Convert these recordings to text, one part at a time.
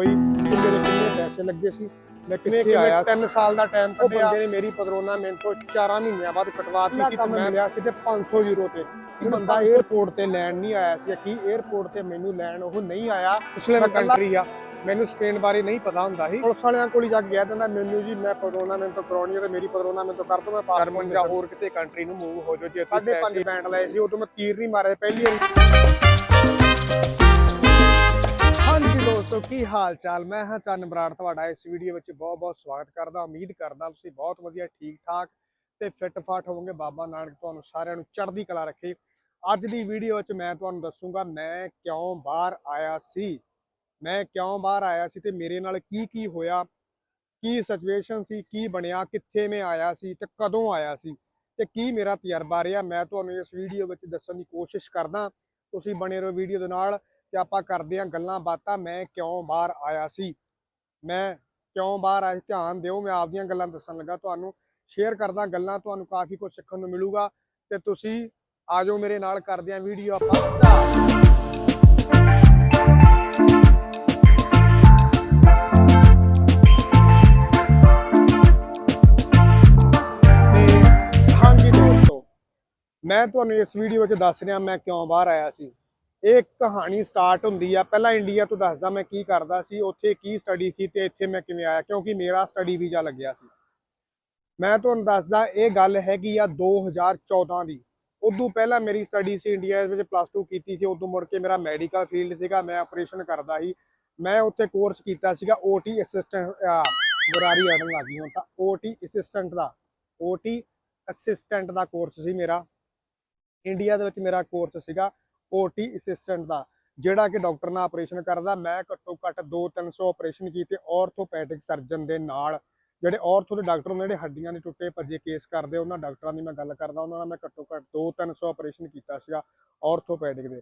ਕੋਈ ਕਿਸੇ ਦੇ ਕਿੰਨੇ ਪੈਸੇ ਲੱਗੇ ਸੀ? ਮੈਂ ਕਿੱਥੇ ਆਇਆ 3 ਸਾਲ ਦਾ ਟਾਈਮ ਕੱਢਿਆ। ਬੰਦੇ ਨੇ ਮੇਰੀ ਪਦਰੋਨਾ ਮਿੰਟ ਤੋਂ 4 ਮਹੀਨਿਆਂ ਬਾਅਦ ਕਟਵਾਤੀ ਸੀ ਤੇ ਮੈਂ ਲਿਆ ਸੀ ਤੇ 500 ਯੂਰੋ ਤੇ? ਬੰਦਾ 에어ਪੋਰਟ ਤੇ ਲੈਣ ਨਹੀਂ ਆਇਆ ਸੀ। ਕਿ 에어ਪੋਰਟ ਤੇ ਮੈਨੂੰ ਲੈਣ ਉਹ ਨਹੀਂ ਆਇਆ। ਪਿਛਲੇ ਕੰਟਰੀ ਆ। ਮੈਨੂੰ ਸਪੇਨ ਬਾਰੇ ਨਹੀਂ ਪਤਾ ਹੁੰਦਾ ਸੀ। ਪੁਲਿਸ ਵਾਲਿਆਂ ਕੋਲ ਜਾ ਕੇ ਗਿਆ ਦਿੰਦਾ ਮੈਨੂੰ ਜੀ ਮੈਂ ਪਰੋਨਾ ਮੈਨੂੰ ਤੋਂ ਕਰਾਉਣੀ ਹੈ ਤੇ ਮੇਰੀ ਪਰੋਨਾ ਮੈਨੂੰ ਤੋਂ ਕਰ ਦੋ ਮੈਂ ਪਾਸਪੋਰਟ ਜਾਂ ਹੋਰ ਕਿਸੇ ਕੰਟਰੀ ਨੂੰ ਮੂਵ ਹੋ ਜਾਓ ਜੇ ਅਸੀਂ ਸਾਡੇ ਪੰਜ ਬੈਂਡ ਲਏ ਸੀ ਉਦੋਂ ਮੈਂ ਤੀਰ ਨਹੀਂ ਮਾਰੇ ਪਹਿਲੀ ਵਾਰੀ। ਹਾਂਜੀ ਦੋਸਤੋ, ਕੀ ਹਾਲ ਚਾਲ? ਮੈਂ ਹਾਂ ਚੰਨ ਬਰਾੜ ਤੁਹਾਡਾ ਇਸ ਵੀਡੀਓ ਵਿੱਚ ਬਹੁਤ ਬਹੁਤ ਸਵਾਗਤ ਕਰਦਾ ਉਮੀਦ ਕਰਦਾ ਤੁਸੀਂ ਬਹੁਤ ਵਧੀਆ ਠੀਕ ਠਾਕ ਤੇ ਫਿੱਟ ਫਾਟ ਹੋਵੋਗੇ। ਬਾਬਾ ਨਾਨਕ ਤੁਹਾਨੂੰ ਸਾਰਿਆਂ ਨੂੰ ਚੜ੍ਹਦੀ ਕਲਾ ਰੱਖੇ। ਅੱਜ ਦੀ ਵੀਡੀਓ ਵਿੱਚ ਮੈਂ ਤੁਹਾਨੂੰ ਦੱਸੂਗਾ, ਮੈਂ ਕਿਉਂ ਬਾਹਰ ਆਇਆ ਸੀ? ਮੈਂ ਕਿਉਂ ਬਾਹਰ ਆਇਆ ਸੀ ਤੇ ਮੇਰੇ ਨਾਲ ਕੀ ਕੀ ਹੋਇਆ? ਕੀ ਸਿਚੁਏਸ਼ਨ ਸੀ? ਕੀ ਬਣਿਆ? ਕਿੱਥੇ ਮੈਂ ਆਇਆ ਸੀ? ਤੇ ਕਦੋਂ ਆਇਆ ਸੀ? ਤੇ ਕੀ ਮੇਰਾ ਤਜਰਬਾ ਰਿਹਾ? ਮੈਂ ਤੁਹਾਨੂੰ ਇਸ ਵੀਡੀਓ ਵਿੱਚ ਦੱਸਣ ਦੀ ਕੋਸ਼ਿਸ਼ ਕਰਦਾ। ਤੁਸੀਂ ਬਣੇ ਰਹੋ ਵੀਡੀਓ ਦੇ ਨਾਲ। ਤੇ ਆਪਾਂ ਕਰਦੇ ਹਾਂ ਗੱਲਾਂ ਬਾਤਾਂ। ਮੈਂ ਕਿਉਂ ਬਾਹਰ ਆਇਆ ਸੀ? ਮੈਂ ਕਿਉਂ ਬਾਹਰ ਆਇਆ ਧਿਆਨ ਦਿਓ, ਮੈਂ ਆਪਦੀਆਂ ਗੱਲਾਂ ਦੱਸਣ ਲੱਗਾ ਤੁਹਾਨੂੰ। ਸ਼ੇਅਰ ਕਰਦਾ ਗੱਲਾਂ ਤੁਹਾਨੂੰ ਕਾਫੀ ਕੁਝ ਸਿੱਖਣ ਨੂੰ ਮਿਲੂਗਾ। ਤੇ ਤੁਸੀਂ ਆ ਜਾਓ ਮੇਰੇ ਨਾਲ, ਕਰਦੇ ਹਾਂ ਵੀਡੀਓ ਆਪਾਂ। ਹਾਂਜੀ ਦੋਸਤੋ, ਮੈਂ ਤੁਹਾਨੂੰ ਇਸ ਵੀਡੀਓ ਵਿੱਚ ਦੱਸ ਰਿਹਾ ਮੈਂ ਕਿਉਂ ਬਾਹਰ ਆਇਆ ਸੀ। ਇਹ ਕਹਾਣੀ ਸਟਾਰਟ ਹੁੰਦੀ ਆ। ਪਹਿਲਾਂ ਇੰਡੀਆ ਤੋਂ ਦੱਸਦਾ ਮੈਂ ਕੀ ਕਰਦਾ ਸੀ, ਉੱਥੇ ਕੀ ਸਟੱਡੀ ਸੀ ਤੇ ਇੱਥੇ ਮੈਂ ਕਿਵੇਂ ਆਇਆ, ਕਿਉਂਕਿ ਮੇਰਾ ਸਟੱਡੀ ਵੀਜ਼ਾ ਲੱਗਿਆ ਸੀ। ਮੈਂ ਤੁਹਾਨੂੰ ਦੱਸਦਾ, ਇਹ ਗੱਲ ਹੈਗੀ ਆ 2014 ਦੀ। ਉਦੋਂ ਪਹਿਲਾਂ ਮੇਰੀ ਸਟੱਡੀ ਸੀ ਇੰਡੀਆ ਵਿੱਚ ਪਲੱਸ 2 ਕੀਤੀ ਸੀ, ਉਦੋਂ ਮੁੜ ਕੇ ਮੇਰਾ ਮੈਡੀਕਲ ਫੀਲਡ ਸੀਗਾ, ਮੈਂ ਆਪਰੇਸ਼ਨ ਕਰਦਾ ਸੀ। ਮੈਂ ਉੱਥੇ ਕੋਰਸ ਕੀਤਾ ਸੀਗਾ OT ਅਸਿਸਟੈਂਟ ਗਰਾਰੀ ਆਉਣ ਲੱਗੀ ਹੁਣ ਤਾਂ। OT ਅਸਿਸਟੈਂਟ ਦਾ OT ਅਸਿਸਟੈਂਟ ਦਾ ਕੋਰਸ ਸੀ ਮੇਰਾ। ਇੰਡੀਆ ਦੇ ਵਿੱਚ ਮੇਰਾ ਕੋਰਸ ਸੀਗਾ। OT ਅਸਿਸਟੈਂਟ ਦਾ, ਜਿਹੜਾ ਕਿ ਡਾਕਟਰ ਨਾਲ ਆਪਰੇਸ਼ਨ ਕਰਦਾ। ਮੈਂ ਘੱਟੋ ਘੱਟ 2-300 ਆਪਰੇਸ਼ਨ ਕੀਤੇ ਆਰਥੋਪੈਡਿਕ ਸਰਜਨ ਦੇ ਨਾਲ। ਜਿਹੜੇ ਆਰਥੋ ਦੇ ਡਾਕਟਰ ਹੁੰਦੇ ਜਿਹੜੇ ਹੱਡੀਆਂ ਦੇ ਟੁੱਟੇ ਭੱਜੇ ਕੇਸ ਕਰਦੇ, ਉਹਨਾਂ ਡਾਕਟਰਾਂ ਦੀ ਮੈਂ ਗੱਲ ਕਰਦਾ, ਉਹਨਾਂ ਨਾਲ ਮੈਂ ਘੱਟੋ ਘੱਟ 2-300 ਆਪਰੇਸ਼ਨ ਕੀਤਾ ਸੀਗਾ ਆਰਥੋਪੈਡਿਕ ਦੇ।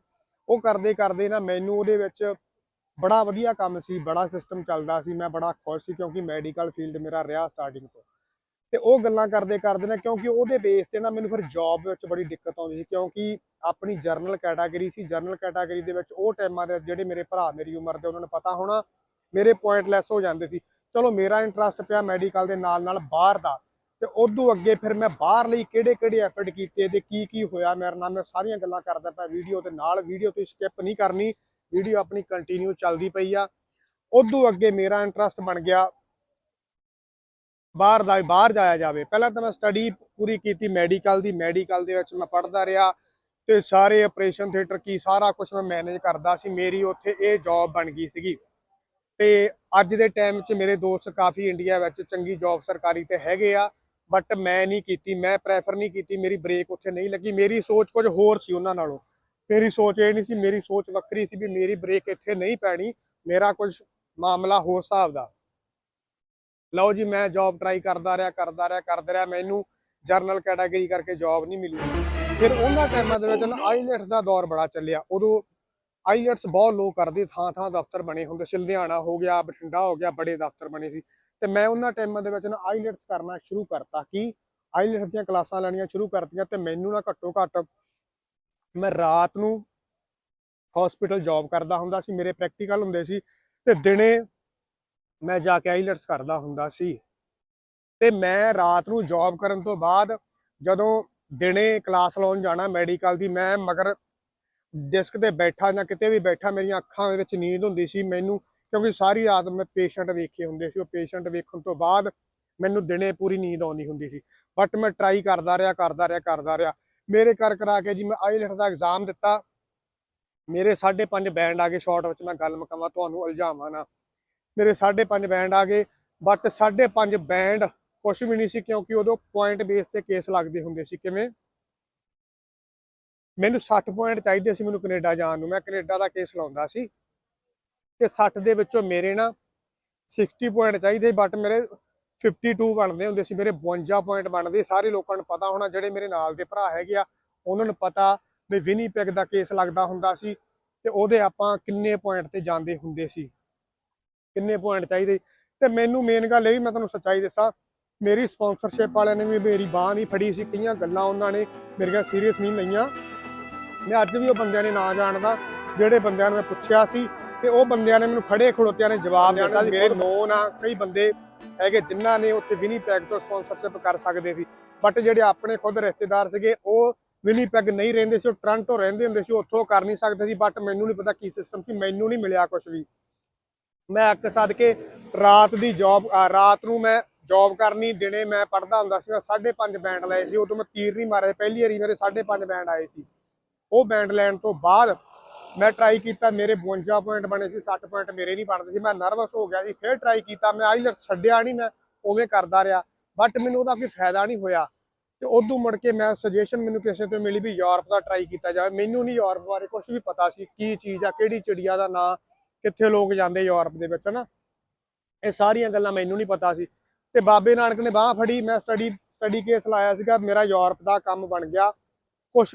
ਉਹ ਕਰਦੇ ਕਰਦੇ ਨਾ ਮੈਨੂੰ ਉਹਦੇ ਵਿੱਚ ਬੜਾ ਵਧੀਆ ਕੰਮ ਸੀ, ਬੜਾ ਸਿਸਟਮ ਚੱਲਦਾ ਸੀ, ਮੈਂ ਬੜਾ ਖੁਸ਼ ਸੀ, ਕਿਉਂਕਿ ਮੈਡੀਕਲ ਫੀਲਡ ਮੇਰਾ ਰਿਹਾ ਸਟਾਰਟਿੰਗ ਤੋਂ। ਤੇ ਉਹ ਗੱਲਾਂ ਕਰਦੇ ਕਰਦੇ ਨੇ ਕਿਉਂਕਿ ਉਹਦੇ ਬੇਸ ਤੇ ਨਾ ਮੈਨੂੰ ਫਿਰ ਜੌਬ ਵਿੱਚ ਬੜੀ ਦਿੱਕਤ ਆਉਂਦੀ ਸੀ ਕਿਉਂਕਿ ਆਪਣੀ ਜਰਨਲ ਕੈਟਾਗਰੀ ਸੀ ਜਰਨਲ ਕੈਟਾਗਰੀ ਦੇ ਵਿੱਚ ਉਹ ਟਾਈਮਾਂ ਦੇ ਜਿਹੜੇ ਮੇਰੇ ਭਰਾ ਮੇਰੀ ਉਮਰ ਦੇ ਉਹਨਾਂ ਨੂੰ ਪਤਾ ਹੋਣਾ, ਮੇਰੇ ਪੁਆਇੰਟ ਲੈਸ ਹੋ ਜਾਂਦੇ ਸੀ। ਚਲੋ ਮੇਰਾ ਇੰਟਰਸਟ ਪਿਆ ਮੈਡੀਕਲ ਦੇ ਨਾਲ ਨਾਲ ਬਾਹਰ ਦਾ ਤੇ ਉਦੋਂ ਅੱਗੇ ਫਿਰ ਮੈਂ ਬਾਹਰ ਲਈ ਕਿਹੜੇ ਕਿਹੜੇ ਐਫਰਟ ਕੀਤੇ ਤੇ ਕੀ ਕੀ ਹੋਇਆ ਮੇਰੇ ਨਾਲ, ਮੈਂ ਸਾਰੀਆਂ ਗੱਲਾਂ ਕਰਦਾ ਪਿਆ ਵੀਡੀਓ ਦੇ ਨਾਲ ਵੀਡੀਓ ਤੁਸੀਂ ਸਕਿਪ ਨਹੀਂ ਕਰਨੀ ਵੀਡੀਓ ਆਪਣੀ ਕੰਟੀਨਿਊ ਚੱਲਦੀ ਪਈ ਆ। ਉਦੋਂ ਅੱਗੇ ਮੇਰਾ ਇੰਟਰਸਟ ਬਣ ਗਿਆ। ਬਾਹਰ ਦਾ ਬਾਹਰ ਜਾਇਆ ਜਾਵੇ। ਪਹਿਲਾਂ ਤਾਂ ਮੈਂ ਸਟੱਡੀ ਪੂਰੀ ਕੀਤੀ ਮੈਡੀਕਲ ਦੀ। ਮੈਡੀਕਲ ਦੇ ਵਿੱਚ ਮੈਂ ਪੜ੍ਹਦਾ ਰਿਹਾ ਤੇ ਸਾਰੇ ਆਪਰੇਸ਼ਨ ਥੀਏਟਰ ਕੀ ਸਾਰਾ ਕੁਝ ਮੈਂ ਮੈਨੇਜ ਕਰਦਾ ਸੀ। ਮੇਰੀ ਉੱਥੇ ਇਹ ਜੌਬ ਬਣ ਗਈ ਸੀਗੀ। ਤੇ ਅੱਜ ਦੇ ਟਾਈਮ 'ਚ ਮੇਰੇ ਦੋਸਤ ਕਾਫੀ ਇੰਡੀਆ ਵਿੱਚ ਚੰਗੀ ਜੌਬ ਸਰਕਾਰੀ ਤੇ ਹੈਗੇ ਆ ਬਟ ਮੈਂ ਨਹੀਂ ਕੀਤੀ, ਮੈਂ ਪ੍ਰੈਫਰ ਨਹੀਂ ਕੀਤੀ। ਮੇਰੀ ਬ੍ਰੇਕ ਉੱਥੇ ਨਹੀਂ ਲੱਗੀ। ਮੇਰੀ ਸੋਚ ਕੁਝ ਹੋਰ ਸੀ ਉਹਨਾਂ ਨਾਲੋਂ। ਮੇਰੀ ਸੋਚ ਇਹ ਨਹੀਂ ਸੀ, ਮੇਰੀ ਸੋਚ ਵੱਖਰੀ ਸੀ ਵੀ ਮੇਰੀ ਬ੍ਰੇਕ ਇੱਥੇ ਨਹੀਂ ਪੈਣੀ। ਮੇਰਾ ਕੁਝ ਮਾਮਲਾ ਹੋਰ ਹਿਸਾਬ ਦਾ। ਲਓ ਜੀ, ਮੈਂ ਜੌਬ ਟਰਾਈ ਕਰਦਾ ਰਿਹਾ ਕਰਦਾ ਰਿਹਾ ਕਰਦਾ ਰਿਹਾ, ਮੈਨੂੰ ਜਰਨਲ ਕੈਟਾਗਰੀ ਕਰਕੇ ਜੌਬ ਨਹੀਂ ਮਿਲੀ। ਫਿਰ ਉਹਨਾਂ ਟਾਈਮਾਂ ਦੇ ਵਿੱਚ ਨਾ ਆਈਲੈਟਸ ਦਾ ਦੌਰ ਬੜਾ ਚੱਲਿਆ। ਉਦੋਂ ਆਈਲੈਟਸ ਬਹੁਤ ਲੋਕ ਕਰਦੇ ਥਾਂ ਥਾਂ ਦਫ਼ਤਰ ਬਣੇ ਹੁੰਦੇ ਸੀ। ਲੁਧਿਆਣਾ ਹੋ ਗਿਆ, ਬਠਿੰਡਾ ਹੋ ਗਿਆ, ਬੜੇ ਦਫ਼ਤਰ ਬਣੇ ਸੀ। ਤੇ ਮੈਂ ਉਹਨਾਂ ਟਾਈਮਾਂ ਦੇ ਵਿੱਚ ਨਾ ਆਈਲੈਟਸ ਕਰਨਾ ਸ਼ੁਰੂ ਕਰਤਾ ਕਿ ਆਈਲੈਟਸ ਦੀਆਂ ਕਲਾਸਾਂ ਲੈਣੀਆਂ ਸ਼ੁਰੂ ਕਰਤੀਆਂ ਤੇ ਮੈਨੂੰ ਨਾ ਘੱਟੋ ਘੱਟ ਮੈਂ ਰਾਤ ਨੂੰ ਹਸਪੀਟਲ ਜੌਬ ਕਰਦਾ ਹੁੰਦਾ ਸੀ। ਮੇਰੇ ਪ੍ਰੈਕਟੀਕਲ ਹੁੰਦੇ ਸੀ ਤੇ ਦਿਨੇ ਮੈਂ ਜਾ ਕੇ ਆਈਲੈਟਸ ਕਰਦਾ ਹੁੰਦਾ ਸੀ। ਤੇ ਮੈਂ ਰਾਤ ਨੂੰ ਜੌਬ ਕਰਨ ਤੋਂ ਬਾਅਦ ਜਦੋਂ ਦਿਨੇ ਕਲਾਸ ਲਾਉਣ ਜਾਣਾ ਮੈਡੀਕਲ ਦੀ, ਮੈਂ ਮਗਰ ਡਿਸਕ ਤੇ ਬੈਠਾ ਜਾਂ ਕਿਤੇ ਵੀ ਬੈਠਾ, ਮੇਰੀਆਂ ਅੱਖਾਂ ਦੇ ਵਿੱਚ ਨੀਂਦ ਹੁੰਦੀ ਸੀ ਮੈਨੂੰ, ਕਿਉਂਕਿ ਸਾਰੀ ਰਾਤ ਮੈਂ ਪੇਸ਼ੈਂਟ ਵੇਖੇ ਹੁੰਦੇ ਸੀ। ਉਹ ਪੇਸ਼ੈਂਟ ਵੇਖਣ ਤੋਂ ਬਾਅਦ ਮੈਨੂੰ ਦਿਨੇ ਪੂਰੀ ਨੀਂਦ ਆਉਂਦੀ ਹੁੰਦੀ ਸੀ। ਬਟ ਮੈਂ ਟਰਾਈ ਕਰਦਾ ਰਿਹਾ ਕਰਦਾ ਰਿਹਾ ਕਰਦਾ ਰਿਹਾ। ਮੇਰੇ ਕਰ ਕਰਾ ਕੇ ਜੀ ਮੈਂ ਆਈਲੈਟਸ ਦਾ ਐਗਜ਼ਾਮ ਦਿੱਤਾ। ਮੇਰੇ 5.5 ਬੈਂਡ ਆ ਗਏ ਸ਼ਾਰਟ ਵਿੱਚ ਮੈਂ ਗੱਲ ਮੁਕਾਵਾਂ ਤੁਹਾਨੂੰ ਉਲਝਾਵਾਂ ਨਾ। ਮੇਰੇ 5.5 ਬੈਂਡ ਆ ਗਏ ਬਟ 5.5 ਬੈਂਡ ਕੁਝ ਵੀ ਨਹੀਂ ਸੀ ਕਿਉਂਕਿ ਉਦੋਂ ਪੁਆਇੰਟ ਬੇਸ ਤੇ ਕੇਸ ਲੱਗਦੇ ਹੁੰਦੇ ਸੀ। ਕਿਵੇਂ? ਮੈਨੂੰ 60 ਪੁਆਇੰਟ ਚਾਹੀਦੇ ਸੀ ਮੈਨੂੰ ਕੈਨੇਡਾ ਜਾਣ ਨੂੰ। ਮੈਂ ਕੈਨੇਡਾ ਦਾ ਕੇਸ ਲਾਉਂਦਾ ਸੀ ਤੇ 60 ਦੇ ਵਿੱਚੋਂ ਮੇਰੇ ਨਾ 60 ਪੁਆਇੰਟ ਚਾਹੀਦੇ ਬਟ ਮੇਰੇ 52 ਬਣਦੇ ਹੁੰਦੇ ਸੀ, ਮੇਰੇ 52 ਪੁਆਇੰਟ ਬਣਦੇ। ਸਾਰੇ ਲੋਕਾਂ ਨੂੰ ਪਤਾ ਹੋਣਾ, ਜਿਹੜੇ ਮੇਰੇ ਨਾਲ ਦੇ ਭਰਾ ਹੈਗੇ ਆ, ਉਹਨਾਂ ਨੂੰ ਪਤਾ ਵੀ ਵਿਨੀਪੈਗ ਦਾ ਕੇਸ ਲੱਗਦਾ ਹੁੰਦਾ ਸੀ ਤੇ ਉਹਦੇ ਆਪਾਂ ਕਿੰਨੇ ਪੁਆਇੰਟ ਤੇ ਜਾਂਦੇ ਹੁੰਦੇ ਸੀ। ਕਿੰਨੇ ਪੁਆਇੰਟ ਚਾਹੀਦੇ? ਤੇ ਮੈਨੂੰ ਮੇਨ ਗੱਲ ਇਹ ਵੀ ਮੈਂ ਤੁਹਾਨੂੰ ਸੱਚਾਈ ਦੱਸਾਂ ਮੇਰੀ ਸਪਾਂਸਰਸ਼ਿਪ ਵਾਲਿਆਂ ਨੇ ਵੀ ਮੇਰੀ ਬਾਹ ਨਹੀਂ ਫੜੀ ਸੀ ਕਈਆਂ ਗੱਲਾਂ ਉਹਨਾਂ ਨੇ ਮੇਰੀਆਂ ਸੀਰੀਅਸ ਨਹੀਂ ਲਈਆਂ। ਮੈਂ ਅੱਜ ਵੀ ਉਹ ਬੰਦਿਆਂ ਨੇ ਨਾਂ ਜਾਣਦਾ ਜਿਹੜੇ ਬੰਦਿਆਂ ਨੂੰ ਮੈਂ ਪੁੱਛਿਆ ਸੀ ਤੇ ਉਹ ਬੰਦਿਆਂ ਨੇ ਮੈਨੂੰ ਖੜੇ ਖੜੋਤਿਆਂ ਨੇ ਜਵਾਬ ਦਿੱਤਾ ਸੀ। ਮੇਰੇ ਨੋਨ ਆ ਕਈ ਬੰਦੇ ਹੈਗੇ ਜਿਨ੍ਹਾਂ ਨੇ ਉੱਥੇ ਵਿਨੀਪੈਗ ਤੋਂ ਸਪਾਂਸਰਸ਼ਿਪ ਕਰ ਸਕਦੇ ਸੀ। ਬਟ ਜਿਹੜੇ ਆਪਣੇ ਖੁਦ ਰਿਸ਼ਤੇਦਾਰ ਸੀਗੇ ਉਹ ਵਿਨੀਪੈਗ ਨਹੀਂ ਰਹਿੰਦੇ ਸੀ ਉਹ ਟ੍ਰਾਂਟੋ ਰਹਿੰਦੇ ਹੁੰਦੇ ਸੀ ਉੱਥੋਂ ਕਰ ਨਹੀਂ ਸਕਦੇ ਸੀ। ਬਟ ਮੈਨੂੰ ਨਹੀਂ ਪਤਾ ਕੀ ਸਿਸਟਮ ਸੀ ਮੈਨੂੰ ਨਹੀਂ ਮਿਲਿਆ ਕੁਝ ਵੀ। ਮੈਂ ਅੱਕ ਸੱਦ ਕੇ ਰਾਤ ਦੀ ਜੌਬ ਰਾਤ ਨੂੰ ਮੈਂ ਜੌਬ ਕਰਨੀ, ਦਿਨੇ ਮੈਂ ਪੜਦਾ ਹੁੰਦਾ ਸੀ, ਮੈਂ 5.5 ਬੈਂਡ ਲਏ ਸੀ, ਉਦੋਂ ਮੈਂ ਤੀਰ ਨਹੀਂ ਮਾਰੇ ਪਹਿਲੀ ਵਾਰੀ ਮੇਰੇ 5.5 ਬੈਂਡ ਆਏ ਸੀ। ਉਹ ਬੈਂਡ ਲੈਣ ਤੋਂ ਬਾਅਦ ਮੈਂ ਟਰਾਈ ਕੀਤਾ, ਮੇਰੇ 52 ਪੁਆਇੰਟ ਬਣੇ ਸੀ 60 ਪੁਆਇੰਟ ਮੇਰੇ ਨਹੀਂ ਬਣਦੇ ਸੀ, ਮੈਂ ਨਰਵਸ ਹੋ ਗਿਆ ਸੀ, ਫਿਰ ਟਰਾਈ ਕੀਤਾ, ਮੈਂ ਆਈਲੈਟਸ ਛੱਡਿਆ ਨਹੀਂ ਮੈਂ, ਉਵੇਂ ਕਰਦਾ ਰਿਹਾ। ਬਟ ਮੈਨੂੰ ਉਹਦਾ ਕੋਈ ਫਾਇਦਾ ਨਹੀਂ ਹੋਇਆ। ਤੇ ਉਦੋਂ ਮੁੜ ਕੇ ਮੈਂ ਸੁਜੈਸ਼ਨ ਮੈਨੂੰ ਕਿਸੇ ਤੋਂ ਮਿਲੀ ਵੀ ਯੂਰਪ ਦਾ ਟਰਾਈ ਕੀਤਾ ਜਾਵੇ। ਮੈਨੂੰ ਨਹੀਂ ਯੂਰਪ ਬਾਰੇ ਕੁਝ ਵੀ ਪਤਾ ਸੀ, ਕੀ ਚੀਜ਼ ਆ, ਕਿਹੜੀ ਚਿੜੀਆ ਦਾ ਨਾਂ ਕਿੱਥੇ ਲੋਕ ਜਾਂਦੇ ਯੂਰਪ ਦੇ ਵਿੱਚ ਨਾ ਇਹ ਸਾਰੀਆਂ ਗੱਲਾਂ ਮੈਨੂੰ ਨਹੀਂ ਪਤਾ ਸੀ। ਤੇ ਬਾਬੇ ਨਾਨਕ ਨੇ ਬਾਹ ਫੜੀ, ਮੈਂ ਸਟੱਡੀ ਸਟੱਡੀ ਕੇਸ ਲਾਇਆ ਸੀਗਾ, ਮੇਰਾ ਯੂਰਪ ਦਾ ਕੰਮ ਬਣ ਗਿਆ। ਕੁਝ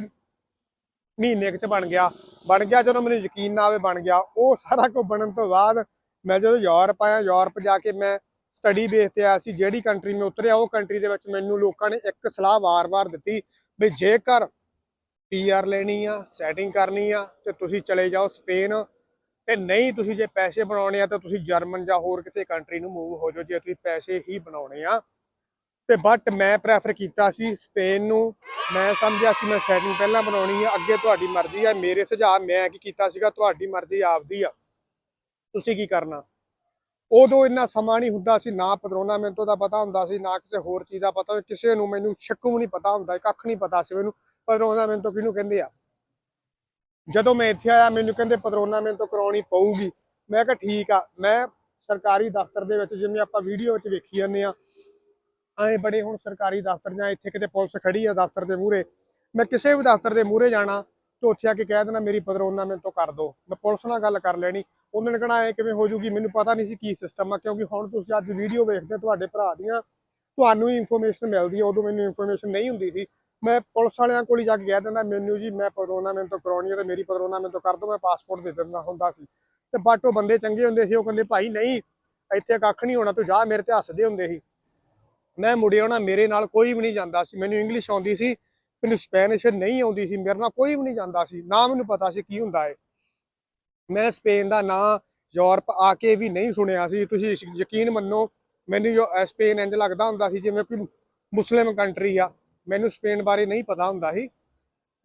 ਮਹੀਨੇ ਕੁ ਬਣ ਗਿਆ। ਬਣ ਗਿਆ ਜਦੋਂ ਮੈਨੂੰ ਯਕੀਨ ਨਾ ਆਵੇ, ਬਣ ਗਿਆ। ਉਹ ਸਾਰਾ ਕੁਝ ਬਣਨ ਤੋਂ ਬਾਅਦ ਮੈਂ ਜਦੋਂ ਯੂਰਪ ਆਇਆ, ਯੂਰਪ ਜਾ ਕੇ ਮੈਂ ਸਟੱਡੀ ਬੇਸ ਤੇ ਆਇਆ ਸੀ, ਜਿਹੜੀ ਕੰਟਰੀ ਮੈਂ ਉਤਰਿਆ, ਉਹ ਕੰਟਰੀ ਦੇ ਵਿੱਚ ਮੈਨੂੰ ਲੋਕਾਂ ਨੇ ਇੱਕ ਸਲਾਹ ਵਾਰ-ਵਾਰ ਦਿੱਤੀ ਵੀ ਜੇਕਰ ਪੀਆਰ ਲੈਣੀ ਆ ਸੈਟਿੰਗ ਕਰਨੀ ਆ, ਤੇ ਤੁਸੀਂ ਚਲੇ ਜਾਓ ਸਪੇਨ ਤੇ ਨਹੀਂ ਤੁਸੀਂ ਜੇ ਪੈਸੇ ਬਣਾਉਣੇ ਆ ਤਾਂ ਤੁਸੀਂ ਜਰਮਨ ਜਾਂ ਹੋਰ ਕਿਸੇ ਕੰਟਰੀ ਨੂੰ ਮੂਵ ਹੋ ਜਾਓ, ਜੇ ਤੁਸੀਂ ਪੈਸੇ ਹੀ ਬਣਾਉਣੇ ਆ। ਤੇ ਬਟ ਮੈਂ ਪ੍ਰੈਫਰ ਕੀਤਾ ਸੀ ਸਪੇਨ ਨੂੰ। ਮੈਂ ਸਮਝਿਆ ਸੀ ਮੈਂ ਸੈਟਿੰਗ ਪਹਿਲਾਂ ਬਣਾਉਣੀ ਆ, ਅੱਗੇ ਤੁਹਾਡੀ ਮਰਜ਼ੀ ਆ। ਮੇਰੇ ਸੁਝਾਅ ਮੈਂ ਕੀ ਕੀਤਾ ਸੀਗਾ, ਤੁਹਾਡੀ ਮਰਜ਼ੀ ਆਪਦੀ ਆ। ਤੁਸੀਂ ਕੀ ਕਰਨਾ? ਉਦੋਂ ਇੰਨਾ ਸਮਾਂ ਨਹੀਂ ਹੁੰਦਾ ਸੀ, ਨਾ ਪਦਰੋਨਾ ਮੈਨੂੰ ਦਾ ਪਤਾ ਹੁੰਦਾ ਸੀ, ਨਾ ਕਿਸੇ ਹੋਰ ਚੀਜ਼ ਦਾ ਪਤਾ। ਕਿਸੇ ਨੂੰ ਮੈਨੂੰ ਸ਼ੱਕੂ ਨਹੀਂ ਪਤਾ ਹੁੰਦਾ, ਕੱਖ ਨਹੀਂ ਪਤਾ ਸੀ ਮੈਨੂੰ। ਪਦਰੋਨਾ ਮੈਨੂੰ ਕਿਹਨੂੰ ਕਹਿੰਦੇ ਆ? ਜਦੋਂ ਮੈਂ ਇੱਥੇ ਆਇਆ, ਮੈਨੂੰ ਕਹਿੰਦੇ ਪਦਰੋਨਾ ਮੇਰੇ ਤੋਂ ਕਰਾਉਣੀ ਪਊਗੀ। ਮੈਂ ਕਿਹਾ, ਠੀਕ ਆ। ਮੈਂ ਸਰਕਾਰੀ ਦਫ਼ਤਰ ਦੇ ਵਿੱਚ, ਜਿਵੇਂ ਆਪਾਂ ਵੀਡੀਓ ਵਿੱਚ ਵੇਖੀ ਜਾਂਦੇ ਆ ਐਂ ਬੜੇ ਹੁਣ ਸਰਕਾਰੀ ਦਫ਼ਤਰ ਜਾਂ ਇੱਥੇ ਕਿਤੇ ਪੁਲਿਸ ਖੜੀ ਆ ਦਫ਼ਤਰ ਦੇ ਮੂਹਰੇ, ਮੈਂ ਕਿਸੇ ਵੀ ਦਫ਼ਤਰ ਦੇ ਮੂਹਰੇ ਜਾਣਾ, ਤੇ ਉੱਥੇ ਆ ਕੇ ਕਹਿ ਦੇਣਾ, ਮੇਰੀ ਪਦਰੋਨਾ ਮੇਰੇ ਤੋਂ ਕਰ ਦਿਓ ਮੈਂ ਪੁਲਿਸ ਨਾਲ ਗੱਲ ਕਰ ਲੈਣੀ। ਉਹਨਾਂ ਨੇ ਕਹਣਾ, ਐ ਕਿਵੇਂ ਹੋ ਜੂਗੀ? ਮੈਨੂੰ ਪਤਾ ਨਹੀਂ ਸੀ ਕੀ ਸਿਸਟਮ ਆ, ਕਿਉਂਕਿ ਹੁਣ ਤੁਸੀਂ ਅੱਜ ਵੀਡੀਓ ਵੇਖਦੇ ਤੁਹਾਡੇ ਭਰਾ ਦੀਆਂ, ਤੁਹਾਨੂੰ ਹੀ ਇਨਫੋਰਮੇਸ਼ਨ ਮਿਲਦੀ ਹੈ ਉਦੋਂ ਮੈਨੂੰ ਇਨਫੋਰਮੇਸ਼ਨ ਨਹੀਂ ਹੁੰਦੀ ਸੀ। ਮੈਂ ਪੁਲਿਸ ਵਾਲਿਆਂ ਕੋਲ ਹੀ ਜਾ ਕੇ ਕਹਿ ਦਿੰਦਾ, ਮੈਨੂੰ ਜੀ, ਮੈਂ ਪਦਰੋਨਾ ਮੈਨੂੰ ਤੋਂ ਕਰਾਉਣੀ ਹੈ ਤੇ ਮੇਰੀ ਪਦਰੋਨਾ ਮੈਨੂੰ ਤੋਂ ਕਰ ਦਿਓ, ਮੈਂ ਪਾਸਪੋਰਟ ਦੇ ਦਿੰਦਾ ਹੁੰਦਾ ਸੀ। ਤੇ ਬਟ ਉਹ ਬੰਦੇ ਚੰਗੇ ਹੁੰਦੇ ਸੀ, ਉਹ ਕਹਿੰਦੇ, ਭਾਈ ਨਹੀਂ, ਇੱਥੇ ਕੱਖ ਨਹੀਂ ਹੋਣਾ, ਤੂੰ ਜਾ, ਮੇਰੇ ਤੇ ਹੱਸਦੇ ਹੁੰਦੇ ਸੀ। ਮੈਂ ਮੁੜਿਆ ਨਾ ਮੇਰੇ ਨਾਲ ਕੋਈ ਵੀ ਨਹੀਂ ਜਾਂਦਾ ਸੀ। ਮੈਨੂੰ ਇੰਗਲਿਸ਼ ਆਉਂਦੀ ਸੀ, ਮੈਨੂੰ ਸਪੈਨਿਸ਼ ਨਹੀਂ ਆਉਂਦੀ ਸੀ, ਮੇਰੇ ਨਾਲ ਕੋਈ ਵੀ ਨਹੀਂ ਜਾਂਦਾ ਸੀ। ਨਾ ਮੈਨੂੰ ਪਤਾ ਸੀ ਕੀ ਹੁੰਦਾ ਹੈ ਮੈਂ ਸਪੇਨ ਦਾ ਨਾਂ ਯੂਰਪ ਆ ਕੇ ਵੀ ਨਹੀਂ ਸੁਣਿਆ ਸੀ। ਤੁਸੀਂ ਯਕੀਨ ਮੰਨੋ, ਮੈਨੂੰ ਜੋ ਸਪੇਨ ਇੰਜ ਲੱਗਦਾ ਹੁੰਦਾ ਸੀ, ਜਿਵੇਂ ਕੋਈ ਮੁਸਲਿਮ ਕੰਟਰੀ ਆ। ਮੈਨੂੰ ਸਪੇਨ ਬਾਰੇ ਨਹੀਂ ਪਤਾ ਹੁੰਦਾ ਸੀ।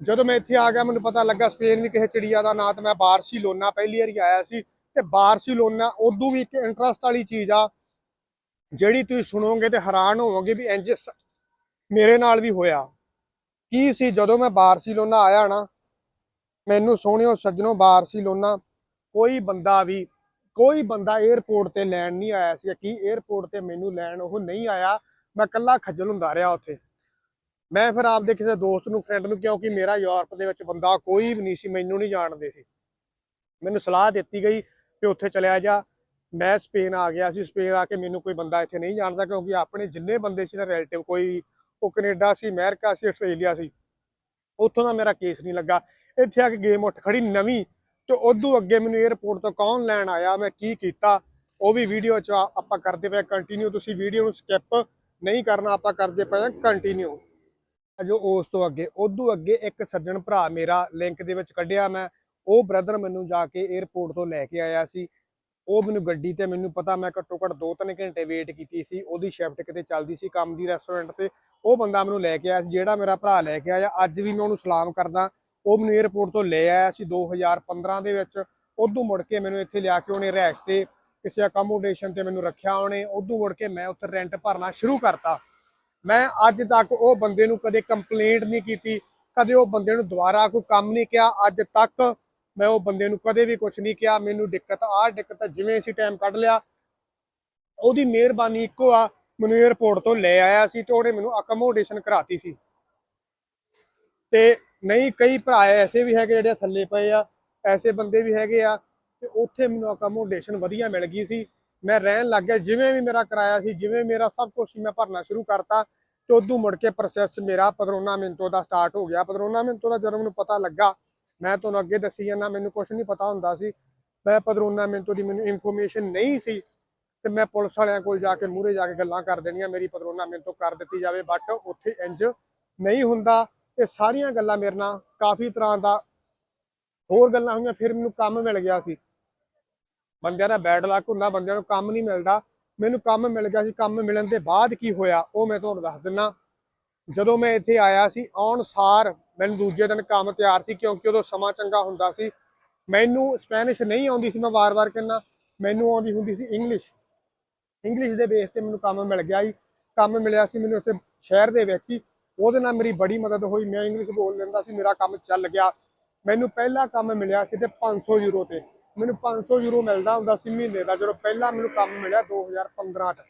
ਜਦੋਂ ਮੈਂ ਇੱਥੇ ਆ ਗਿਆ, ਮੈਨੂੰ ਪਤਾ ਲੱਗਾ ਸਪੇਨ ਵੀ ਕਿਸੇ ਚਿੜੀਆ ਦਾ ਨਾਂ ਤੇ ਮੈਂ ਬਾਰਸੀਲੋਨਾ ਪਹਿਲੀ ਵਾਰੀ ਆਇਆ ਸੀ। ਤੇ ਬਾਰਸੀਲੋਨਾ ਉਦੋਂ ਵੀ ਇੱਕ ਇੰਟਰਸਟ ਵਾਲੀ ਚੀਜ਼ ਆ, ਜਿਹੜੀ ਤੁਸੀਂ ਸੁਣੋਗੇ ਤੇ ਹੈਰਾਨ ਹੋਵੋਗੇ ਵੀ ਇੰਜ ਮੇਰੇ ਨਾਲ ਵੀ ਹੋਇਆ। ਕੀ ਸੀ, ਜਦੋਂ ਮੈਂ ਬਾਰਸੀਲੋਨਾ ਆਇਆ ਨਾ, ਮੈਨੂੰ ਸੋਹਣਿਓ ਸੱਜਣੋ, ਬਾਰਸੀਲੋਨਾ ਕੋਈ ਬੰਦਾ ਵੀ, ਕੋਈ ਬੰਦਾ 에어ਪੋਰਟ ਤੇ ਲੈਣ ਨਹੀਂ ਆਇਆ ਸੀ। ਕਿ 에어ਪੋਰਟ ਤੇ ਮੈਨੂੰ ਲੈਣ ਉਹ ਨਹੀਂ ਆਇਆ, ਮੈਂ ਇਕੱਲਾ ਖੱਜਲ ਹੁੰਦਾ ਰਿਹਾ ਉੱਥੇ। ਮੈਂ ਫਿਰ ਆਪਦੇ ਕਿਸੇ ਦੋਸਤ ਨੂੰ ਫਰੈਂਡ ਨੂੰ ਕਿਉਂਕਿ ਮੇਰਾ ਯੂਰਪ ਦੇ ਵਿੱਚ ਬੰਦਾ ਕੋਈ ਵੀ ਨਹੀਂ ਸੀ, ਮੈਨੂੰ ਨਹੀਂ ਜਾਣਦੇ ਸੀ। ਮੈਨੂੰ ਸਲਾਹ ਦਿੱਤੀ ਗਈ ਕਿ ਉੱਥੇ ਚਲਿਆ ਜਾ। ਮੈਂ ਸਪੇਨ ਆ ਗਿਆ ਸੀ, ਸਪੇਨ ਆ ਕੇ ਮੈਨੂੰ ਕੋਈ ਬੰਦਾ ਇੱਥੇ ਨਹੀਂ ਜਾਣਦਾ ਕਿਉਂਕਿ ਆਪਣੇ ਜਿੰਨੇ ਬੰਦੇ ਸੀ ਨਾ ਰਿਲੇਟਿਵ ਕੋਈ, ਉਹ ਕੈਨੇਡਾ ਸੀ, ਅਮਰੀਕਾ ਸੀ, ਆਸਟ੍ਰੇਲੀਆ ਸੀ। ਉੱਥੋਂ ਦਾ ਮੇਰਾ ਕੇਸ ਨਹੀਂ ਲੱਗਾ। ਇੱਥੇ ਆ ਕੇ ਗੇਮ ਉੱਠ ਖੜੀ ਨਵੀਂ ਤੇ ਉਦੋਂ ਅੱਗੇ ਮੈਨੂੰ 에어ਪੋਰਟ ਤੋਂ ਕੌਣ ਲੈਣ ਆਇਆ, ਮੈਂ ਕੀ ਕੀਤਾ, ਉਹ ਵੀ ਵੀਡੀਓ ਚ ਆਪਾਂ ਕਰਦੇ ਪਏ ਕੰਟੀਨਿਊ ਤੁਸੀਂ ਵੀਡੀਓ ਨੂੰ ਸਕਿਪ ਨਹੀਂ ਕਰਨਾ, ਆਪਾਂ ਕਰਦੇ ਪਏ ਕੰਟੀਨਿਊ ਜੋ ਉਸ ਤੋਂ ਅੱਗੇ ਉਦੋਂ ਅੱਗੇ ਇੱਕ ਸੱਜਣ ਭਰਾ ਮੇਰਾ ਲਿੰਕ ਦੇ ਵਿੱਚ ਕੱਢਿਆ ਮੈਂ। ਉਹ ਬ੍ਰਦਰ ਮੈਨੂੰ ਜਾ ਕੇ 에어ਪੋਰਟ ਤੋਂ ਲੈ ਕੇ ਆਇਆ ਸੀ। ਉਹ ਮੈਨੂੰ ਗੱਡੀ ਤੇ ਮੈਨੂੰ ਪਤਾ ਮੈਂ ਘੱਟੋ ਘੱਟ 2-3 ਘੰਟੇ ਵੇਟ ਕੀਤੀ ਸੀ। ਉਹਦੀ ਸ਼ਿਫਟ ਕਿਤੇ ਚੱਲਦੀ ਸੀ ਕੰਮ ਦੀ ਰੈਸਟੋਰੈਂਟ ਤੇ। ਉਹ ਬੰਦਾ ਮੈਨੂੰ ਲੈ ਕੇ ਆਇਆ ਸੀ, ਜਿਹੜਾ ਮੇਰਾ ਭਰਾ ਲੈ ਕੇ ਆਇਆ। ਅੱਜ ਵੀ ਮੈਂ ਉਹਨੂੰ ਸਲਾਮ ਕਰਦਾ। ਉਹ ਮੈਨੂੰ 에어ਪੋਰਟ ਤੋਂ ਲੈ ਆਇਆ ਸੀ 2015 ਦੇ ਵਿੱਚ। ਉਦੋਂ ਮੁੜ ਕੇ ਮੈਨੂੰ ਇੱਥੇ ਲਿਆ ਕੇ ਉਹਨੇ ਰਹਿਸ਼ ਤੇ ਕਿਸੇ ਅਕਮੋਡੇਸ਼ਨ ਤੇ ਮੈਨੂੰ ਰੱਖਿਆ ਉਹਨੇ। ਉਦੋਂ ਮੁੜ ਕੇ ਮੈਂ ਉੱਥੇ ਰੈਂਟ ਭਰਨਾ ਸ਼ੁਰੂ ਕਰਤਾ। ਮੈਂ ਅੱਜ ਤੱਕ ਉਹ ਬੰਦੇ ਨੂੰ ਕਦੇ ਕੰਪਲੇਂਟ ਨਹੀਂ ਕੀਤੀ, ਕਦੇ ਉਹ ਬੰਦੇ ਨੂੰ ਦੁਬਾਰਾ ਕੋਈ ਕੰਮ ਨਹੀਂ ਕਿਹਾ। ਅੱਜ ਤੱਕ ਮੈਂ ਉਹ ਬੰਦੇ ਨੂੰ ਕਦੇ ਵੀ ਕੁਝ ਨਹੀਂ ਕਿਹਾ। ਮੈਨੂੰ ਦਿੱਕਤ ਆ ਦਿੱਕਤ ਜਿਵੇਂ ਅਸੀਂ ਟਾਈਮ ਕੱਢ ਲਿਆ, ਉਹਦੀ ਮਿਹਰਬਾਨੀ ਇੱਕੋ ਆ। ਮੈਨੂੰ 에어ਪੋਰਟ ਤੋਂ ਲੈ ਆਇਆ ਸੀ ਤੇ ਉਹਨੇ ਮੈਨੂੰ ਅਕਮੋਡੇਸ਼ਨ ਕਰਾਤੀ ਸੀ। ਤੇ ਨਹੀਂ, ਕਈ ਭਰਾ ਐਸੇ ਵੀ ਹੈਗੇ ਜਿਹੜੇ ਥੱਲੇ ਪਏ ਆ, ਐਸੇ ਬੰਦੇ ਵੀ ਹੈਗੇ ਆ, ਤੇ ਉੱਥੇ ਮੈਨੂੰ ਅਕਮੋਡੇਸ਼ਨ ਵਧੀਆ ਮਿਲ ਗਈ ਸੀ। ਮੈਂ ਰਹਿਣ ਲੱਗ ਗਿਆ, ਜਿਵੇਂ ਵੀ ਮੇਰਾ ਕਿਰਾਇਆ ਸੀ, ਜਿਵੇਂ ਮੇਰਾ ਸਭ ਕੁਝ ਮੈਂ ਭਰਨਾ ਸ਼ੁਰੂ ਕਰਤਾ। ਤੇ ਉਦੋਂ ਮੁੜ ਕੇ ਪ੍ਰੋਸੈਸ ਮੇਰਾ ਪਦਰੋਨਾ ਮਿੰਟੋ ਦਾ ਸਟਾਰਟ ਹੋ ਗਿਆ। ਪਦਰੋਨਾ ਮਿੰਟੋ ਦਾ ਜਦੋਂ ਮੈਨੂੰ ਪਤਾ ਲੱਗਾ, ਮੈਂ ਤੁਹਾਨੂੰ ਅੱਗੇ ਦੱਸੀ ਜਾਂਦਾ, ਮੈਨੂੰ ਕੁਝ ਨਹੀਂ ਪਤਾ ਹੁੰਦਾ ਸੀ। ਮੈਂ ਪਦਰੋਨਾ ਮਿੰਟੋ ਦੀ ਮੈਨੂੰ ਇਨਫੋਰਮੇਸ਼ਨ ਨਹੀਂ ਸੀ ਤੇ ਮੈਂ ਪੁਲਿਸ ਵਾਲਿਆਂ ਕੋਲ ਜਾ ਕੇ, ਮੂਹਰੇ ਜਾ ਕੇ ਗੱਲਾਂ ਕਰ ਦੇਣੀਆਂ, ਮੇਰੀ ਪਦਰੋਨਾ ਮਿੰਟੋ ਕਰ ਦਿੱਤੀ ਜਾਵੇ ਬਟ ਉੱਥੇ ਇੰਜ ਨਹੀਂ ਹੁੰਦਾ। ਇਹ ਸਾਰੀਆਂ ਗੱਲਾਂ ਮੇਰੇ ਨਾਲ ਕਾਫੀ ਤਰ੍ਹਾਂ ਦਾ ਹੋਰ ਗੱਲਾਂ ਹੋਈਆਂ, ਫਿਰ ਮੈਨੂੰ ਕੰਮ ਮਿਲ ਗਿਆ ਸੀ। ਬੰਦਿਆਂ ਦਾ ਬੈਡ ਲੱਕ ਹੁੰਦਾ, ਬੰਦਿਆਂ ਨੂੰ ਕੰਮ ਨਹੀਂ ਮਿਲਦਾ। ਮੈਨੂੰ ਕੰਮ ਮਿਲ ਗਿਆ ਸੀ, ਕੰਮ ਮਿਲਣ ਦੇ ਬਾਅਦ ਕੀ ਹੋਇਆ, ਉਹ ਮੈਂ ਤੁਹਾਨੂੰ ਦੱਸ ਦਿੰਨਾ। ਜਦੋਂ ਮੈਂ ਇੱਥੇ ਆਇਆ ਸੀ, ਆਉਣ ਸਾਰ ਮੈਨੂੰ ਦੂਜੇ ਦਿਨ ਕੰਮ ਤਿਆਰ ਸੀ, ਕਿਉਂਕਿ ਉਦੋਂ ਸਮਾਂ ਚੰਗਾ ਹੁੰਦਾ ਸੀ। ਮੈਨੂੰ ਸਪੈਨਿਸ਼ ਨਹੀਂ ਆਉਂਦੀ ਸੀ, ਮੈਂ ਵਾਰ-ਵਾਰ ਕਹਿੰਦਾ ਮੈਨੂੰ ਆਉਂਦੀ ਹੁੰਦੀ ਸੀ ਇੰਗਲਿਸ਼ ਇੰਗਲਿਸ਼ ਦੇ ਬੇਸ ਤੇ ਮੈਨੂੰ ਕੰਮ ਮਿਲ ਗਿਆ ਜੀ। ਕੰਮ ਮਿਲਿਆ ਸੀ ਮੈਨੂੰ ਉੱਥੇ ਸ਼ਹਿਰ ਦੇ ਵਿੱਚ ਹੀ। ਉਹਦੇ ਨਾਲ ਮੇਰੀ ਬੜੀ ਮਦਦ ਹੋਈ, ਮੈਂ ਇੰਗਲਿਸ਼ ਬੋਲ ਲੈਂਦਾ ਸੀ, ਮੇਰਾ ਕੰਮ ਚੱਲ ਗਿਆ। ਮੈਨੂੰ ਪਹਿਲਾ ਕੰਮ ਮਿਲਿਆ ਸੀ ਤੇ 500 ਯੂਰੋ ਤੇ। ਮੈਨੂੰ 500 ਯੂਰੋ ਮਿਲਦਾ ਹੁੰਦਾ ਸੀ ਮਹੀਨੇ ਦਾ, ਜਦੋਂ ਪਹਿਲਾਂ ਮੈਨੂੰ ਕੰਮ ਮਿਲਿਆ 2015 ਚ।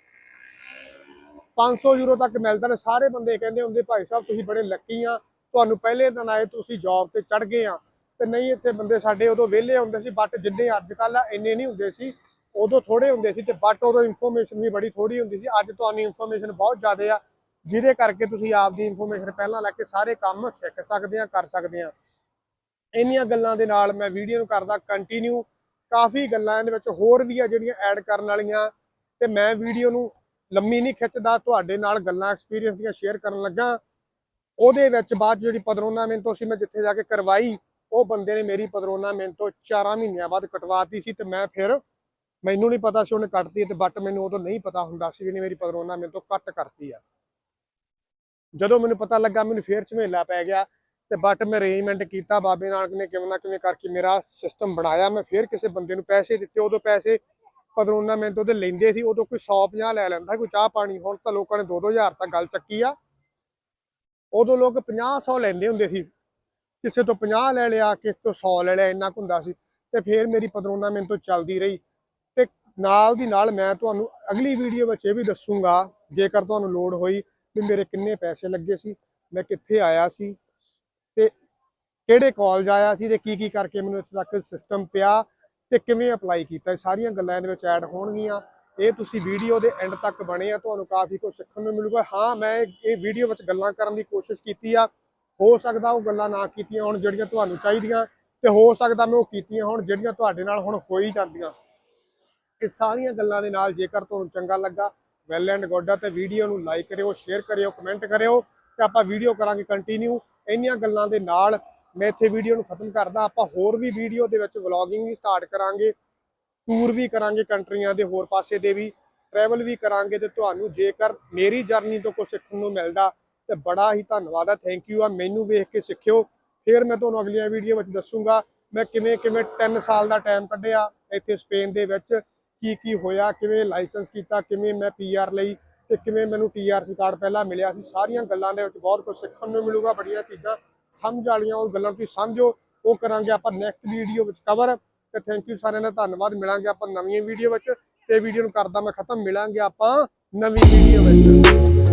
500 ਯੂਰੋ ਤੱਕ ਮਿਲਦਾ ਨੇ, ਸਾਰੇ ਬੰਦੇ ਕਹਿੰਦੇ ਹੁੰਦੇ, ਭਾਈ ਸਾਹਿਬ, ਤੁਸੀਂ ਬੜੇ ਲੱਕੀ ਆ। ਤੁਹਾਨੂੰ ਪਹਿਲੇ ਦਿਨ ਆਏ, ਤੁਸੀਂ ਜੌਬ ਤੇ ਚੜ ਗਏ ਆ। ਤੇ ਨਹੀਂ, ਇੱਥੇ ਬੰਦੇ ਸਾਡੇ ਉਦੋਂ ਵਿਹਲੇ ਹੁੰਦੇ ਸੀ ਬਟ ਜਿੰਨੇ ਅੱਜ ਕੱਲ ਆ, ਇੰਨੇ ਨਹੀਂ ਹੁੰਦੇ ਸੀ। ਉਦੋਂ ਥੋੜੇ ਹੁੰਦੇ ਸੀ ਤੇ ਬਟ ਉਦੋਂ ਇਨਫੋਰਮੇਸ਼ਨ ਵੀ ਬੜੀ ਥੋੜੀ ਹੁੰਦੀ ਸੀ। ਅੱਜ ਤੁਹਾਨੂੰ ਇਨਫੋਰਮੇਸ਼ਨ ਬਹੁਤ ਜ਼ਿਆਦਾ ਆ, ਜਿਹਦੇ ਕਰਕੇ ਤੁਸੀਂ ਆਪ ਦੀ ਇਨਫੋਰਮੇਸ਼ਨ ਪਹਿਲਾਂ ਲੈ ਕੇ ਸਾਰੇ ਕੰਮ ਸਿੱਖ ਸਕਦੇ ਆ, ਕਰ ਸਕਦੇ ਆ। ਇੰਨੀਆਂ ਗੱਲਾਂ ਦੇ ਨਾਲ ਮੈਂ ਵੀਡੀਓ ਨੂੰ ਕਰਦਾ ਕੰਟੀਨਿਊ ਕਾਫੀ ਗੱਲਾਂ ਇਹਦੇ ਵਿੱਚ ਹੋਰ ਵੀ ਆ ਜਿਹੜੀਆਂ ਐਡ ਕਰਨ ਵਾਲੀਆਂ ਤੇ ਮੈਂ ਵੀਡੀਓ ਨੂੰ ਲੰਮੀ ਨਹੀਂ ਖਿੱਚਦਾ, ਤੁਹਾਡੇ ਨਾਲ ਗੱਲਾਂ ਐਕਸਪੀਰੀਅੰਸ ਦੀਆਂ ਸ਼ੇਅਰ ਕਰਨ ਲੱਗਾ। ਉਹਦੇ ਵਿੱਚ ਬਾਅਦ ਜਿਹੜੀ ਪਦਰੋਨਾ ਤੋਂ ਸੀ, ਮੈਂ ਜਿੱਥੇ ਜਾ ਕੇ ਕਰਵਾਈ, ਉਹ ਬੰਦੇ ਨੇ ਮੇਰੀ ਪਦਰੋਨਾ ਤੋਂ 4 ਮਹੀਨਿਆਂ ਬਾਅਦ ਕਟਵਾਤੀ ਸੀ ਤੇ ਮੈਂ ਫਿਰ ਮੈਨੂੰ ਨਹੀਂ ਪਤਾ ਸੀ ਉਹਨੇ ਕੱਟਤੀ ਤੇ ਬਟ ਮੈਨੂੰ ਉਦੋਂ ਨਹੀਂ ਪਤਾ ਹੁੰਦਾ ਸੀ ਵੀ ਮੇਰੀ ਪਦਰੋਨਾ ਮੇਰੇ ਤੋਂ ਕੱਟ ਕਰਤੀ ਆ। ਜਦੋਂ ਮੈਨੂੰ ਪਤਾ ਲੱਗਾ, ਮੈਨੂੰ ਫੇਰ ਝਮੇਲਾ ਪੈ ਗਿਆ। ਤੇ ਬਟ ਮੈਂ ਅਰੇਂਜਮੈਂਟ ਕੀਤਾ, ਬਾਬੇ ਨਾਨਕ ਨੇ ਕਿਵੇਂ ਨਾ ਕਿਵੇਂ ਕਰਕੇ ਮੇਰਾ ਸਿਸਟਮ ਬਣਾਇਆ। ਮੈਂ ਫਿਰ ਕਿਸੇ ਬੰਦੇ ਨੂੰ ਪੈਸੇ ਦਿੱਤੇ, ਉਦੋਂ ਪੈਸੇ ਪਦਰੋਨਾ ਤੋਂ ਉਹਦੇ ਲੈਂਦੇ ਸੀ, ਉਦੋਂ ਕੋਈ 150 ਲੈ ਲੈਂਦਾ ਕੋਈ ਚਾਹ ਪਾਣੀ, ਹੁਣ ਤਾਂ ਲੋਕਾਂ ਨੇ 2-2000 ਤੱਕ ਗੱਲ ਚੱਕੀ ਆ। ਉਦੋਂ ਲੋਕ 50-100 ਲੈਂਦੇ ਹੁੰਦੇ ਸੀ। ਕਿਸੇ ਤੋਂ 50 ਲੈ ਲਿਆ, ਕਿਸੇ ਤੋਂ 100 ਲੈ ਲਿਆ, ਇੰਨਾ ਕੁ ਹੁੰਦਾ ਸੀ। ਤੇ ਫਿਰ ਮੇਰੀ ਪਦਰੋਨਾ ਤੋਂ ਚੱਲਦੀ ਰਹੀ। ਤੇ ਨਾਲ ਦੀ ਨਾਲ ਮੈਂ ਤੁਹਾਨੂੰ ਅਗਲੀ ਵੀਡੀਓ ਵਿੱਚ ਇਹ ਵੀ ਦੱਸੂਗਾ, ਜੇਕਰ ਤੁਹਾਨੂੰ ਲੋੜ ਹੋਈ ਵੀ ਮੇਰੇ ਕਿੰਨੇ ਪੈਸੇ ਲੱਗੇ ਸੀ, ਮੈਂ ਕਿੱਥੇ ਆਇਆ ਸੀ ਕਿਹੜੇ ਕਾਲਜ ਆਇਆ ਸੀ ਤੇ ਕੀ ਕੀ ਕਰਕੇ ਮੈਨੂੰ ਇੱਥੇ ਤੱਕ ਸਿਸਟਮ ਪਿਆ ਤੇ ਕਿਵੇਂ ਅਪਲਾਈ ਕੀਤਾ? ਇਹ ਸਾਰੀਆਂ ਗੱਲਾਂ ਇਹਦੇ ਵਿੱਚ ਐਡ ਹੋਣਗੀਆਂ। ਇਹ ਤੁਸੀਂ ਵੀਡੀਓ ਦੇ ਐਂਡ ਤੱਕ ਬਣੇ ਆ, ਤੁਹਾਨੂੰ ਕਾਫੀ ਕੁਝ ਸਿੱਖਣ ਨੂੰ ਮਿਲੂਗਾ। ਹਾਂ, ਮੈਂ ਇਹ ਵੀਡੀਓ ਵਿੱਚ ਗੱਲਾਂ ਕਰਨ ਦੀ ਕੋਸ਼ਿਸ਼ ਕੀਤੀ ਆ। ਹੋ ਸਕਦਾ ਉਹ ਗੱਲਾਂ ਨਾ ਕੀਤੀਆਂ ਹੁਣ ਜਿਹੜੀਆਂ ਤੁਹਾਨੂੰ ਚਾਹੀਦੀਆਂ ਤੇ ਹੋ ਸਕਦਾ ਮੈਂ ਉਹ ਕੀਤੀਆਂ ਹੁਣ ਜਿਹੜੀਆਂ ਤੁਹਾਡੇ ਨਾਲ ਹੁਣ ਹੋ ਹੀ ਜਾਂਦੀਆਂ। ਇਹ ਸਾਰੀਆਂ ਗੱਲਾਂ ਦੇ ਨਾਲ ਜੇਕਰ ਤੁਹਾਨੂੰ ਚੰਗਾ ਲੱਗਾ ਵੈਲ ਐਂਡ ਗੁੱਡ ਆ, ਤੇ ਵੀਡੀਓ ਨੂੰ ਲਾਈਕ ਕਰਿਓ ਸ਼ੇਅਰ ਕਰਿਓ ਕਮੈਂਟ ਕਰਿਓ ਤੇ ਆਪਾਂ ਵੀਡੀਓ ਕਰਾਂਗੇ ਕੰਟੀਨਿਊ ਇੰਨੀਆਂ ਗੱਲਾਂ ਦੇ ਨਾਲ ਮੈਂ ਇੱਥੇ ਵੀਡੀਓ ਨੂੰ ਖਤਮ ਕਰਦਾ, ਆਪਾਂ ਹੋਰ ਵੀ ਵੀਡੀਓ ਦੇ ਵਿੱਚ ਵਲੌਗਿੰਗ ਵੀ ਸਟਾਰਟ ਕਰਾਂਗੇ ਟੂਰ ਵੀ ਕਰਾਂਗੇ ਕੰਟਰੀਆਂ ਦੇ ਹੋਰ ਪਾਸੇ ਦੇ ਵੀ ਟਰੈਵਲ ਵੀ ਕਰਾਂਗੇ ਤੇ ਤੁਹਾਨੂੰ ਜੇਕਰ ਮੇਰੀ ਜਰਨੀ ਤੋਂ ਕੁਝ ਸਿੱਖਣ ਨੂੰ ਮਿਲਦਾ, ਤੇ ਬੜਾ ਹੀ ਧੰਨਵਾਦ ਆ ਥੈਂਕ ਯੂ ਆ, ਮੈਨੂੰ ਵੇਖ ਕੇ ਸਿੱਖਿਓ। ਫਿਰ ਮੈਂ ਤੁਹਾਨੂੰ ਅਗਲੀਆਂ ਵੀਡੀਓ ਵਿੱਚ ਦੱਸੂਗਾ, ਮੈਂ ਕਿਵੇਂ ਕਿਵੇਂ 3 ਸਾਲ ਦਾ ਟਾਈਮ ਕੱਢਿਆ ਇੱਥੇ ਸਪੇਨ ਦੇ ਵਿੱਚ, ਕੀ ਕੀ ਹੋਇਆ, ਕਿਵੇਂ ਲਾਇਸੈਂਸ ਕੀਤਾ, ਕਿਵੇਂ ਮੈਂ ਪੀਆਰ ਲਈ, ਤੇ ਕਿਵੇਂ ਮੈਨੂੰ ਟੀਆਰਸੀ ਕਾਰਡ ਪਹਿਲਾਂ ਮਿਲਿਆ ਸੀ, ਸਾਰੀਆਂ ਗੱਲਾਂ ਦੇ ਵਿੱਚ ਬਹੁਤ ਕੁਝ ਸਿੱਖਣ ਨੂੰ ਮਿਲੂਗਾ, ਬੜੀਆਂ ਚੀਜ਼ਾਂ ਸਮਝ ਵਾਲੀਆਂ ਉਹ ਗੱਲਾਂ ਤੁਸੀਂ ਸਮਝੋ, ਉਹ ਕਰਾਂਗੇ ਆਪਾਂ ਨੈਕਸਟ ਵੀਡੀਓ ਵਿੱਚ ਕਵਰ ਤੇ ਥੈਂਕ ਯੂ ਸਾਰਿਆਂ ਦਾ, ਧੰਨਵਾਦ। ਮਿਲਾਂਗੇ ਆਪਾਂ ਨਵੀਂ ਵੀਡੀਓ ਵਿੱਚ। ਤੇ ਵੀਡੀਓ ਨੂੰ ਕਰਦਾ ਮੈਂ ਖਤਮ, ਮਿਲਾਂਗੇ ਆਪਾਂ ਨਵੀਂ ਵੀਡੀਓ ਵਿੱਚ।